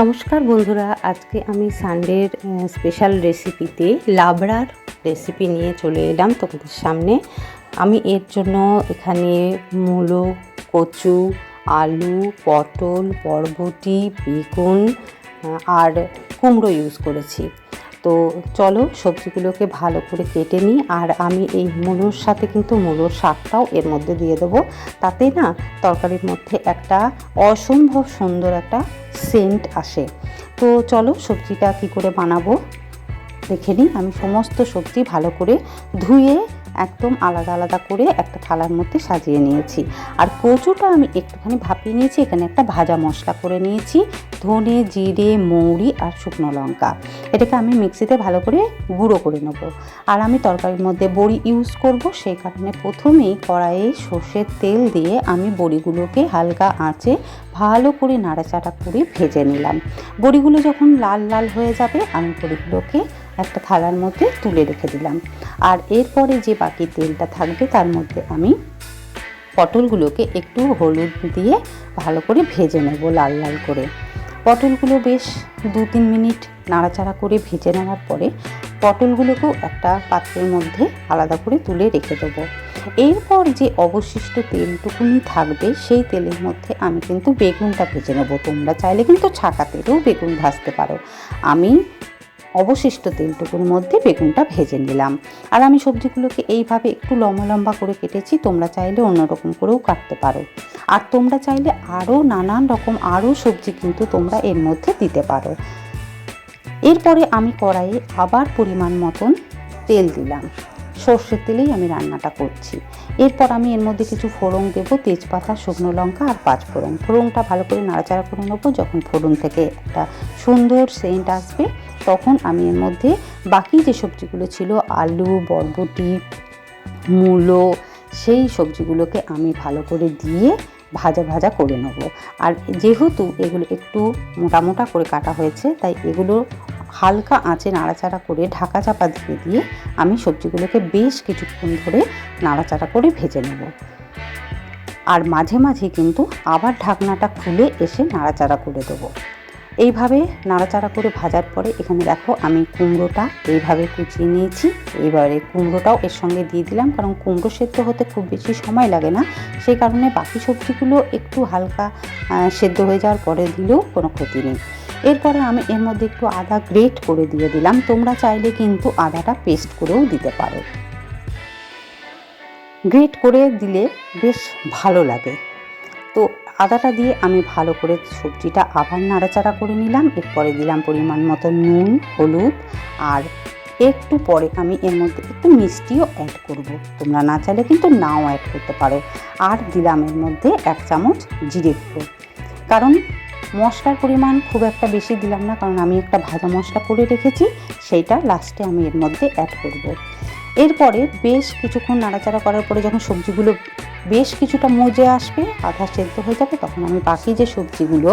নমস্কার বন্ধুরা, আজকে আমি সানডের স্পেশাল রেসিপিতে লাবড়ার রেসিপি নিয়ে চলে এলাম তোমাদের সামনে। আমি এর জন্য এখানে মূলো, কচু, আলু, পটল, বরবটি, বেগুন আর কুমড়ো ইউজ করেছি। তো চলো সবজিগুলোকে ভালো করে কেটে নিই, আর আমি এই মুলোর সাথে কিন্তু মুলোর শাকটাও এর মধ্যে দিয়ে দেবো। তাতে না তরকারির মধ্যে একটা অসম্ভব সুন্দর একটা সেন্ট আসে। তো চলো সবজিটা কি করে বানাবো? দেখে নিই, আমি সমস্ত সবজি ভালো করে ধুয়ে একদম আলাদা আলাদা করে একটা থালার মধ্যে সাজিয়ে নিয়েছি। আর কচুটা আমি একটুখানি ভাপিয়ে নিয়েছি, এখানে একটা ভাজা মশলা করে নিয়েছি, ধনে, জিরে, মৌরি আর শুকনো লঙ্কা। এটাকে আমি মিক্সিতে ভালো করে গুঁড়ো করে নেব। আর আমি তরকারির মধ্যে বড়ি ইউজ করব, সেই কারণে প্রথমেই কড়াইয়ে সর্ষের তেল দিয়ে আমি বড়িগুলোকে হালকা আঁচে ভালো করে নাড়াচাড়া করে ভেজে নিলাম। বড়িগুলো যখন লাল লাল হয়ে যাবে, আমি বড়িগুলোকে একটা থালার মধ্যে তুলে রেখে দিলাম। আর এরপরে যে বাকি তেলটা থাকবে তার মধ্যে আমি পটলগুলোকে একটু হলুদ দিয়ে ভালো করে ভেজে নেব লাল লাল করে। পটলগুলো বেশ দু তিন মিনিট নাড়াচাড়া করে ভেজে নেওয়ার পরে পটলগুলোকেও একটা পাত্রের মধ্যে আলাদা করে তুলে রেখে দেবো। এরপর যে অবশিষ্ট তেলটুকুনি থাকবে সেই তেলের মধ্যে আমি কিন্তু বেগুনটা ভেজে নেব। তোমরা চাইলে কিন্তু ছাকা তেলেও বেগুন ভাজতে পারো। আমি অবশিষ্ট তেলটুকুর মধ্যে বেগুনটা ভেজে নিলাম। আর আমি সবজিগুলোকে এইভাবে একটু লম্বা লম্বা করে কেটেছি, তোমরা চাইলে অন্যরকম করেও কাটতে পারো। আর তোমরা চাইলে আরও নানান রকম আরও সবজি কিন্তু তোমরা এর মধ্যে দিতে পারো। এরপরে আমি কড়াইয়ে আবার পরিমাণ মতন তেল দিলাম। সর্ষের তেলেই আমি রান্নাটা করছি। এরপর আমি এর মধ্যে কিছু ফোড়ন দেবো, তেজপাতা, শুকনো লঙ্কা আর পাঁচ ফোড়ন। ফোড়নটা ভালো করে নাড়াচাড়া করে নেব। যখন ফোড়ন থেকে একটা সুন্দর সেন্ট আসবে, তখন আমি এর মধ্যে বাকি যে সবজিগুলো ছিল, আলু, বরবটি, মূলো, সেই সবজিগুলোকে আমি ভালো করে দিয়ে ভাজা ভাজা করে নেব। আর যেহেতু এগুলো একটু মোটা মোটা করে কাটা হয়েছে, তাই এগুলো হালকা আঁচে নাড়াচাড়া করে ঢাকা চাপা দিয়ে দিয়ে আমি সবজিগুলোকে বেশ কিছুক্ষণ ধরে নাড়াচাড়া করে ভেজে নেব। আর মাঝে মাঝে কিন্তু আবার ঢাকনাটা খুলে এসে নাড়াচাড়া করে দেবো। এইভাবে নাড়াচাড়া করে ভাজার পরে এখানে দেখো আমি কুমড়োটা এইভাবে কুচিয়ে নিয়েছি। এবারে কুমড়োটাও এর সঙ্গে দিয়ে দিলাম কারণ কুমড়ো সেদ্ধ হতে খুব বেশি সময় লাগে না। সেই কারণে বাকি সবজিগুলো একটু হালকা সেদ্ধ হয়ে যাওয়ার পরে দিলেও কোনো ক্ষতি নেই। এরপরে আমি এর মধ্যে একটু আদা গ্রেট করে দিয়ে দিলাম। তোমরা চাইলে কিন্তু আদাটা পেস্ট করেও দিতে পারো। গ্রেট করে দিলে বেশ ভালো লাগে। তো আদাটা দিয়ে আমি ভালো করে সবজিটা আবার নাড়াচাড়া করে নিলাম। এরপরে দিলাম পরিমাণ মতো নুন, হলুদ আর একটু পরে আমি এর মধ্যে একটু মিষ্টিও অ্যাড করব। তোমরা না চাইলে কিন্তু নাও অ্যাড করতে পারো। আর দিলাম এর মধ্যে এক চামচ জিরে গুঁড়ো। কারণ মশলার পরিমাণ খুব একটা বেশি দিলাম না, কারণ আমি একটা ভাজা মশলা করে রেখেছি, সেইটা লাস্টে আমি এর মধ্যে অ্যাড করব। এরপরে বেশ কিছুক্ষণ নাড়াচাড়া করার পরে যখন সবজিগুলো বেশ কিছুটা মজে আসবে, আধা সেদ্ধ হয়ে যাবে, তখন আমি বাকি যে সবজিগুলো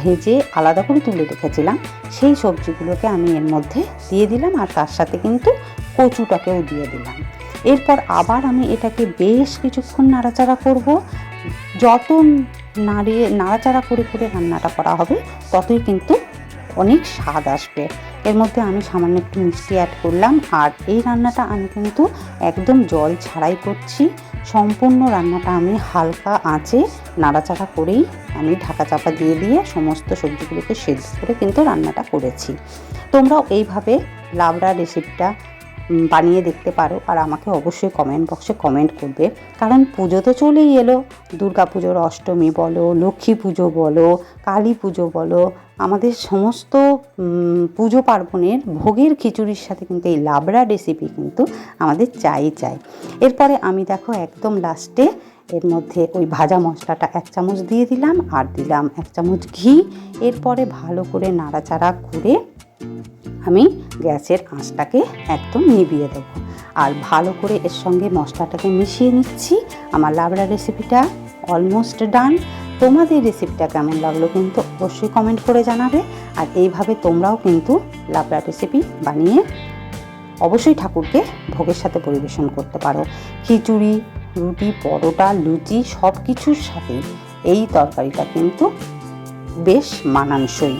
ভেজে আলাদা করে তুলে রেখেছিলাম, সেই সবজিগুলোকে আমি এর মধ্যে দিয়ে দিলাম আর তার সাথে কিন্তু কচুটাকেও দিয়ে দিলাম। এরপর আবার আমি এটাকে বেশ কিছুক্ষণ নাড়াচাড়া করব। যত নাড়িয়ে নাড়াচাড়া করে করে রান্নাটা করা হবে, ততই কিন্তু অনেক স্বাদ আসবে। এর মধ্যে আমি সামান্য একটু মিষ্টি অ্যাড করলাম, আর এই রান্নাটা আমি কিন্তু একদম জল ছাড়াই করছি। সম্পূর্ণ রান্নাটা আমি হালকা আঁচে নাড়াচাড়া করেই আমি ঢাকা চাপা দিয়ে দিয়ে সমস্ত সবজিগুলোকে সেদ্ধ করে কিন্তু রান্নাটা করেছি। তোমরাও এইভাবে লাবড়া রেসিপিটা বানিয়ে দেখতে পারো আর আমাকে অবশ্যই কমেন্ট বক্সে কমেন্ট করবে। কারণ পুজো তো চলেই এলো। দুর্গা পুজোর অষ্টমী বলো, লক্ষ্মী পুজো বলো, কালী পুজো বলো, আমাদের সমস্ত পুজো পার্বণের ভোগের খিচুড়ির সাথে কিন্তু এই লাবড়া রেসিপি কিন্তু আমাদের চাই চাই। এরপরে আমি দেখো একদম লাস্টে এর মধ্যে ওই ভাজা মশলাটা এক চামচ দিয়ে দিলাম আর দিলাম এক চামচ ঘি। এরপরে ভালো করে নাড়াচাড়া করে আমি গ্যাসের আঁচটাকে একদম নিভিয়ে দেবো। আর ভালো করে এর সঙ্গে মশলাটাকে মিশিয়ে নিচ্ছি। আমার লাবড়া রেসিপিটা অলমোস্ট ডান তোমাদের রেসিপিটা কেমন লাগল কিন্তু অবশ্যই কমেন্ট করে জানাবে। আর এইভাবে তোমরাও কিন্তু লাবড়া রেসিপি বানিয়ে অবশ্যই ঠাকুরকে ভোগের সাথে পরিবেশন করতে পারো। খিচুড়ি, রুটি, পরোটা, লুচি সব কিছুর সাথে এই তরকারিটা কিন্তু বেশ মানানসই।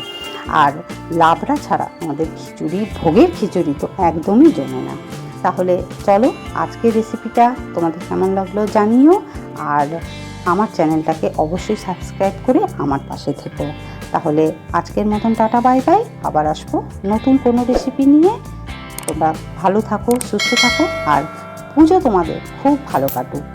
আর লাবড়া ছাড়া আমাদের খিচুড়ি, ভোগের খিচুড়ি তো একদমই জমে না। তাহলে চলো আজকের রেসিপিটা তোমাদের কেমন লাগল জানিও, আর আমার চ্যানেলটাকে অবশ্যই সাবস্ক্রাইব করে আমার পাশে থেকো। তাহলে আজকের মতন টাটা বাই বাই আবার আসব নতুন কোনো রেসিপি নিয়ে। তোমরা ভালো থাকো, সুস্থ থাকো, আর পুজো তোমাদের খুব ভালো কাটুক।